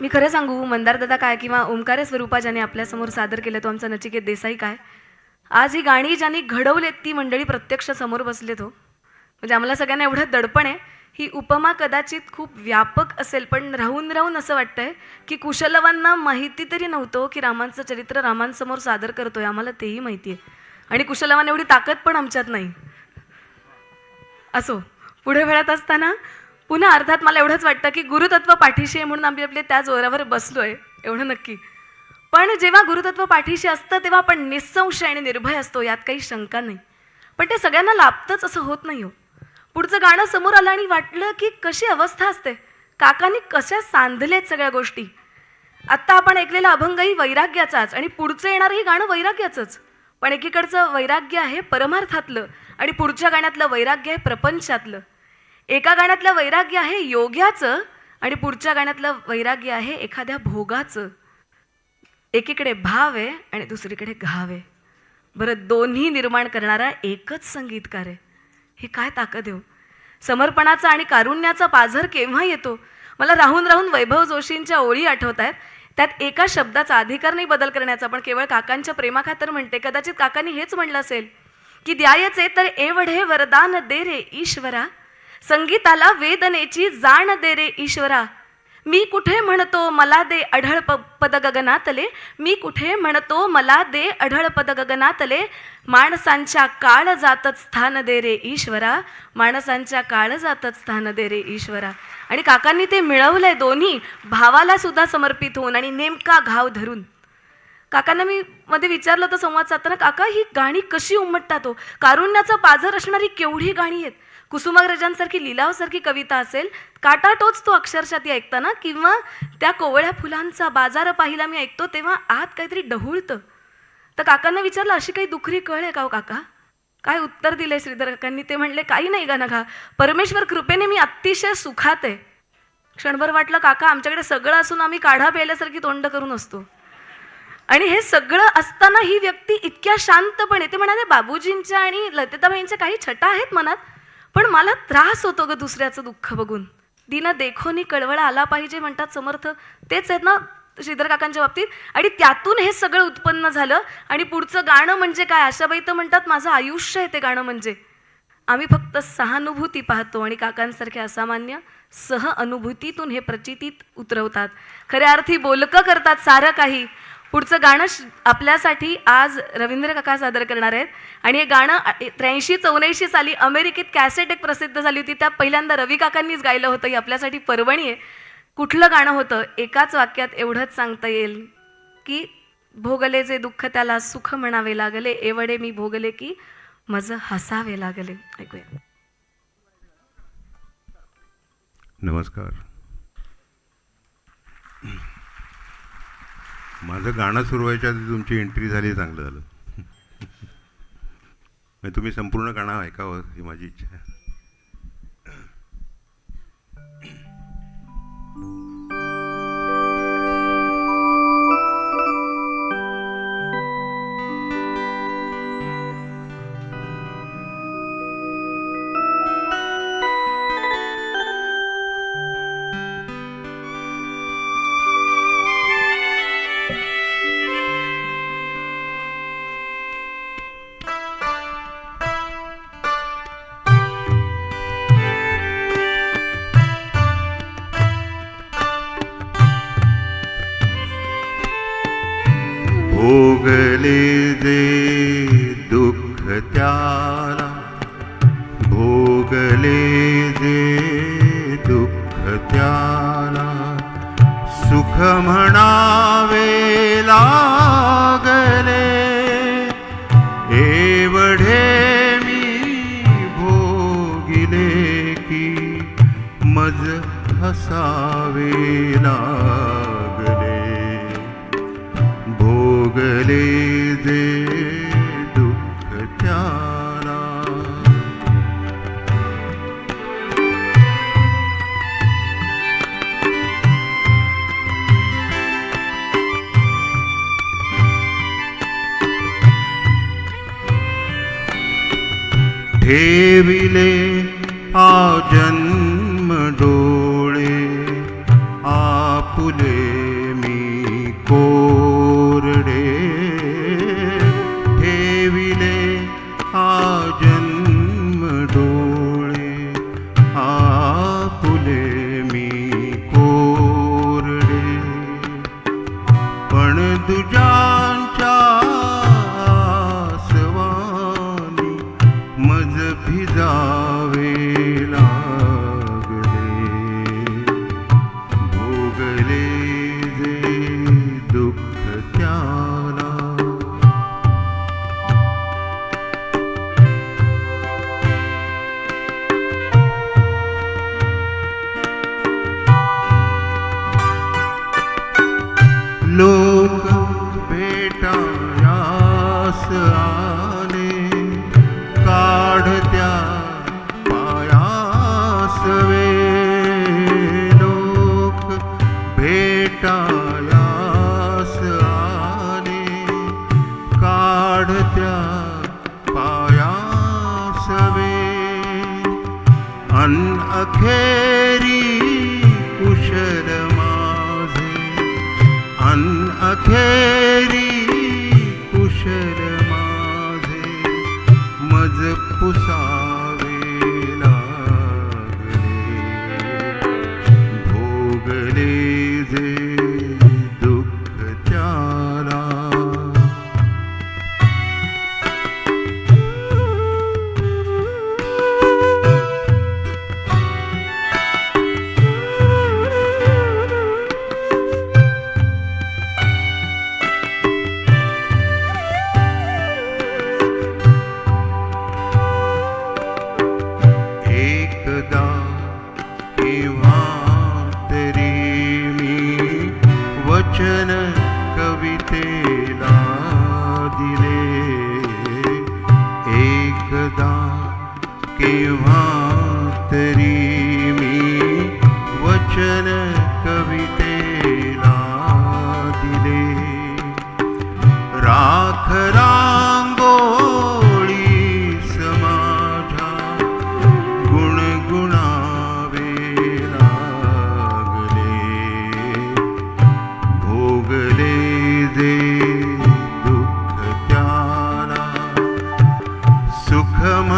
मी खरं सांगू मंदारदादा काय किंवा ओंकार स्वरूपा ज्याने आपल्यासमोर सादर केलं तो आमचा नचिकेत देसाई काय? आज ही गाणी ज्यांनी घडवलेत ती मंडळी प्रत्यक्ष समोर बसलेत हो. म्हणजे आम्हाला सगळ्यांना एवढं दडपण आहे. ही उपमा कदाचित खूप व्यापक असेल पण राहून राहून असं वाटतंय की कुशलवांना माहिती तरी नव्हतं की रामांचं चरित्र रामांसमोर सादर करतोय आम्हाला तेही माहिती आहे. आणि कुशलवान एवढी ताकद पण आमच्यात नाही. असो पुढे वेळात असताना पुन्हा अर्थात मला एवढंच वाटतं की गुरुतत्व पाठीशी आहे म्हणून आम्ही आपले त्या जोरावर बसलो आहे एवढं नक्की. पण जेव्हा गुरुतत्व पाठीशी असतं तेव्हा आपण निसंशय आणि निर्भय असतो यात काही शंका नाही. पण ते सगळ्यांना लाभतंच असं होत नाही हो. पुढचं गाणं समोर आलं आणि वाटलं की कशी अवस्था असते. काकांनी कशा सांधलेत सगळ्या गोष्टी. आत्ता आपण ऐकलेला अभंगही वैराग्याचाच आणि पुढचं येणारंही गाणं वैराग्याचंच. पण एकीकडचं वैराग्य आहे परमार्थातलं आणि पुढच्या गाण्यातलं वैराग्य आहे प्रपंचातलं. एका गाण्यातलं वैराग्य आहे योग्याचं आणि पुढच्या गाण्यातलं वैराग्य आहे एखाद्या भोगाचं. एकीकडे भाव आहे आणि दुसरीकडे घाव आहे. बरं दोन्ही निर्माण करणारा एकच संगीतकार आहे. ही काय ताकद येऊ हो? समर्पणाचा आणि कारुण्याचा पाझर केव्हा येतो? मला राहून राहून वैभव जोशींच्या ओळी आठवत आहेत त्यात एका शब्दाचा अधिकार नाही बदल करण्याचा पण केवळ काकांच्या प्रेमाखातर म्हणते. कदाचित काकांनी हेच म्हणलं असेल की द्यायचे तर एवढे वरदान दे रे ईश्वरा. संगीताला वेदनेची जाण दे रे ईश्वरा. मी कुठे म्हणतो मला दे अढळ प पद गगनातले मी कुठे म्हणतो मला दे अढळ पद गगनातले माणसांच्या काळ जातच स्थान दे रे ईश्वरा. माणसांच्या काळ जातच स्थान दे रे ईश्वरा. आणि काकांनी ते मिळवलंय दोन्ही. भावाला सुद्धा समर्पित होऊन आणि नेमका घाव धरून. काकांना मी मध्ये विचारलं तर संवाद साधताना काका ही गाणी कशी उमटतात हो? कारुण्याचा पाझर असणारी केवढी गाणी आहेत? कुसुमाग्रजांसारखी लिलावसारखी कविता असेल काटा टोचतो अक्षरशः ती ऐकताना किंवा त्या कोवळ्या फुलांचा बाजार पाहिला मी ऐकतो तेव्हा आत काहीतरी डहुळतं तर काकांना विचारलं अशी काही दुखरी कळ आहे का हो काका? काय उत्तर दिले श्रीधर काकांनी ते म्हणले काही नाही गा नका परमेश्वर कृपेने मी अतिशय सुखात आहे. क्षणभर वाटलं काका आमच्याकडे सगळं असून आम्ही काढा प्यायल्यासारखी तोंड करून असतो. आणि हे सगळं असताना ही व्यक्ती इतक्या शांतपणे ते म्हणाले बाबूजींच्या आणि लतिताबाईंच्या काही छटा आहेत मनात पण मला त्रास होतो ग दुसऱ्याचं दुःख बघून. दिन देखोनी कळवळा आला पाहिजे म्हणतात समर्थ. तेच आहेत ना श्रीधर काकांच्या बाबतीत. आणि त्यातून हे सगळं उत्पन्न झालं. आणि पुढचं गाणं म्हणजे काय? आशाबाई तर म्हणतात माझं आयुष्य आहे ते गाणं म्हणजे. आम्ही फक्त सहानुभूती पाहतो आणि काकांसारख्या असामान्य सह अनुभूतीतून हे प्रचितीत उतरवतात. खऱ्या अर्थी बोलकं करतात सारं काही. पुढचं गाणं श- आपल्यासाठी आज रवींद्र काका सादर करणार आहेत. आणि हे गाणं त्र्याऐंशी चौऱ्याऐंशी साली अमेरिकेत कॅसेट एक प्रसिद्ध झाली होती. त्या पहिल्यांदा रवी काकांनीच गायलं होतं. ही आपल्यासाठी पर्वणी आहे. कुठलं गाणं होतं? एकाच वाक्यात एवढंच सांगता येईल की भोगले जे दुःख त्याला सुख म्हणावे लागले एवढे मी भोगले की मज हसावे लागले. ऐकूया. नमस्कार. माझं गाणं सुरू व्हायच्या आधी तुमची एंट्री झाली चांगलं झालं. म्हणजे तुम्ही संपूर्ण गाणं ऐकावं ही माझी इच्छा आहे. भोगले जे दुःख त्याला भोगले जे दुःख त्याला सुख म्हणावे लागले। एवढे मी भोगिले की मज हसावे लागले भोगले जे दुःख त्याला ठेविले आजन भेटायास आले काढत्या पायास वे लोक भेटायास आले काढत्या पायास वे Madam.